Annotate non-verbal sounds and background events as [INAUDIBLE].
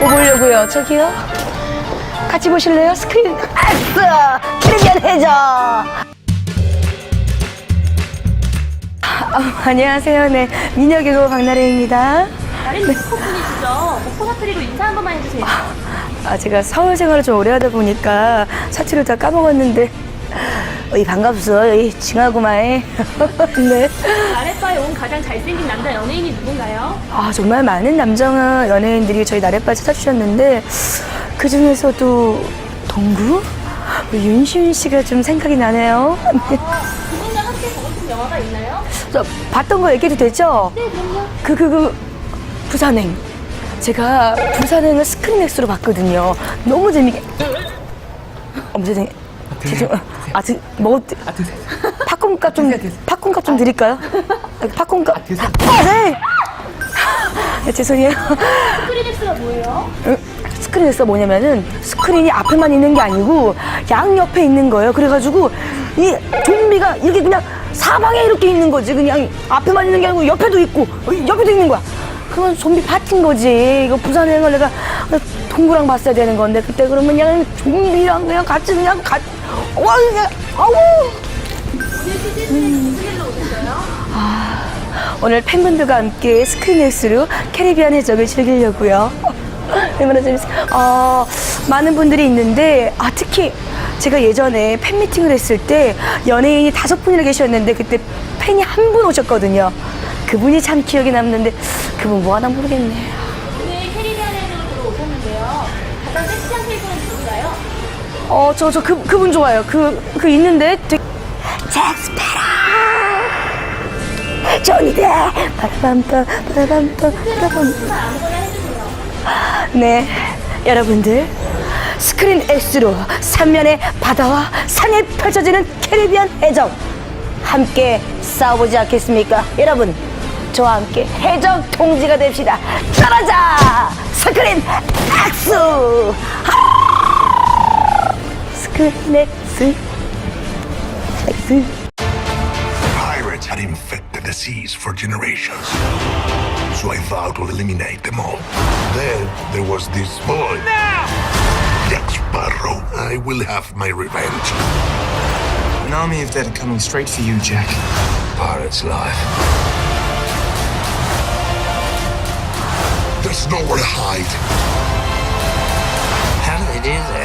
뭐 보려고요? 저기요? 같이 보실래요? 스크린 X! 캐리비안 해적! 아, 안녕하세요. 네. 미녀개구 박나래입니다. 나린 뮤지컬분이시죠? 목포 사투리로 인사 한 번만 해주세요. 아, 제가 서울 생활을 좀 오래 하다 보니까 사투를 다 까먹었는데, 어이, 반갑소. 이 징하구마에. [LAUGHS] 네. 아랫바에 온 가장 잘생긴 남자 연예인이 누군가요? 아, 정말 많은 남정 연예인들이 저희 나래바 찾아주셨는데, 그 중에서도 동구? 우리 윤시윤 씨가 좀 생각이 나네요. 그분과 함께 보고 싶은 영화가 있나요? 저 봤던 거 얘기해도 되죠? 네, 그럼요. 그, 그, 그, 부산행. 제가 부산행을 스크린 엑스로 봤거든요. 너무 재밌게. 어머, 죄송해 요. 죄송, 아, 드, 뭐, 아, 팝콘값 좀, 팝콘값 좀 드릴까요? 아, 팝콘값. 아, 네! 네, 죄송해요. 스크린엑스가 뭐예요? 응, 스크린에서 뭐냐면은 스크린이 앞에만 있는 게 아니고 양 옆에 있는 거예요. 그래가지고 이 좀비가 이렇게 그냥 사방에 이렇게 있는 거지. 그냥 앞에만 있는 게 아니고 옆에도 있고 어, 옆에도 있는 거야. 그건 좀비 파티인 거지. 이거 부산행을 내가 동구랑 봤어야 되는 건데 그때 그러면 그냥 좀비랑 그냥 같이 그냥 가. 와 그냥 아우. 오늘 팬분들과 함께 스크린엑스로 캐리비안 해적을 즐기려고요. [LAUGHS] 얼마나 재밌어요. 어, 많은 분들이 있는데, 아, 특히 제가 예전에 팬미팅을 했을 때 연예인이 다섯 분이나 계셨는데 그때 팬이 한 분 오셨거든요. 그분이 참 기억에 남는데 그분 뭐 하나 모르겠네. 오늘 캐리비안 해적으로 오셨는데요. 가장 섹시한 캐릭터는 누군가요? 어, 저, 저, 그, 그분 좋아요. 그, 그 있는데 되게. 잭스페라! 조니데! 빠라밤빰, 빠라밤빰, 빠라밤. 정말 아무거나 해주세요. 네, 여러분들 스크린 X로 삼면의 바다와 산이 펼쳐지는 캐리비안 해적 함께 싸워보지 않겠습니까? 여러분, 저와 함께 해적 동지가 됩시다. 떠나자! 스크린 X! 하! 스크린 X. X. Pirates had infected the seas for generations. So I vowed to eliminate them all. Then there was this boy. Jack Sparrow. I will have my revenge. An army of dead are coming straight for you, Jack. Pirate's life. There's nowhere to hide. How do they do this?